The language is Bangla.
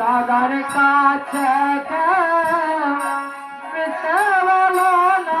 দাদার কাছে বেঁচে বলো না।